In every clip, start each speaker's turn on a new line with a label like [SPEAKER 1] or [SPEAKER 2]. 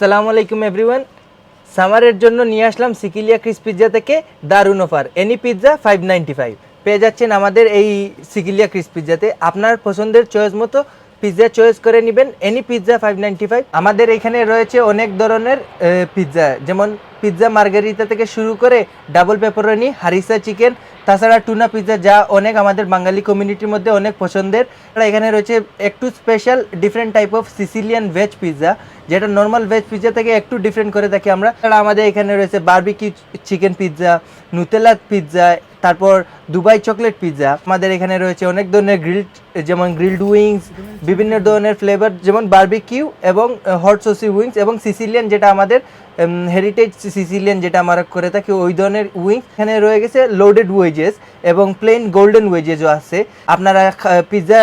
[SPEAKER 1] সালামু আলাইকুম এভরিওয়ান। সামারের জন্য নিয়ে আসলাম সিকিলিয়া ক্রিস পিৎজা থেকে দারুণ offer, any pizza five ninety five পেয়ে যাচ্ছেন আমাদের এই সিকিলিয়া ক্রিস পিৎজাতে। আপনার পছন্দের চয়েস মতো পিৎজা চয়েস করে নেবেন, any pizza five ninety five আমাদের এখানে রয়েছে অনেক ধরনের পিৎজা, যেমন পিৎজা মার্গারিতা থেকে শুরু করে ডাবল পেপারনি হারিসা চিকেন তাছাড়া টুনা পিৎজা যা অনেক আমাদের বাঙালি কমিউনিটির মধ্যে অনেক পছন্দের। এখানে রয়েছে একটু special different type of Sicilian veg pizza যেটা নর্মাল ভেজ পিৎজা থেকে একটু ডিফারেন্ট করে থাকি আমরা। তাছাড়া আমাদের এখানে রয়েছে barbecue chicken pizza Nutella pizza তারপর দুবাই চকলেট পিৎজা আমাদের এখানে রয়েছে অনেক ধরনের গ্রিল যেমন গ্রিলড উইংস বিভিন্ন ধরনের ফ্লেভার যেমন বার্বিকিউ এবং হট সসি উইংস এবং সিসিলিয়ান যেটা আমাদের হেরিটেজ সিসিলিয়ান যেটা আমরা করে থাকি, ওই ধরনের উইংস এখানে রয়ে গেছে লোডেড ওয়েজেস এবং প্লেন গোল্ডেন ওয়েজেসও আছে। আপনারা পিৎজা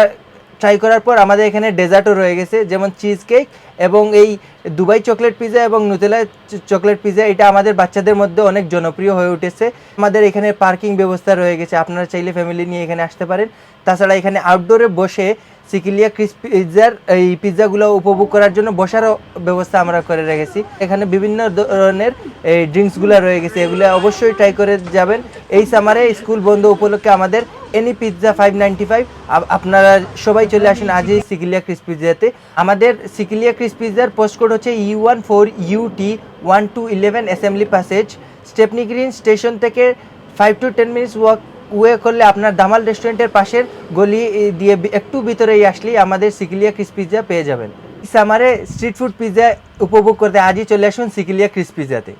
[SPEAKER 1] ট্রাই করার পর আমাদের এখানে ডেজার্টও রয়ে গেছে, যেমন চিজ কেক এবং এই দুবাই চকলেট পিৎজা এবং নুতেলা চকলেট পিৎজা এটা আমাদের বাচ্চাদের মধ্যে অনেক জনপ্রিয় হয়ে উঠেছে। আমাদের এখানে পার্কিং ব্যবস্থা রয়ে গেছে, আপনারা চাইলে ফ্যামিলি নিয়ে এখানে আসতে পারেন। তাছাড়া এখানে আউটডোরে বসে সিকিলিয়া ক্রিস পিৎজার এই পিৎজাগুলো উপভোগ করার জন্য বসারও ব্যবস্থা আমরা করে রেখেছি। এখানে বিভিন্ন ধরনের, এই ড্রিঙ্কসগুলো রয়ে গেছে, এগুলো অবশ্যই ট্রাই করে যাবেন। এই সামারে স্কুল বন্ধ উপলক্ষে আমাদের any pizza five ninety five আপনারা সবাই চলে আসেন আজই সিকিলিয়া ক্রিস পিৎজাতে। আমাদের সিকিলিয়া ক্রিস পিৎজার পোস্টকোড হচ্ছে U one four U T one two eleven assembly passage Stepney green station থেকে five to ten minutes walk way করলে আপনার দামাল রেস্টুরেন্টের পাশের গলি দিয়ে একটু ভিতরেই আসলেই আমাদের সিকিলিয়া ক্রিস পিৎজা পেয়ে যাবেন। সামারে স্ট্রিট ফুড পিৎজা উপভোগ করতে আজই চলে আসুন সিকিলিয়া ক্রিস পিৎজাতে।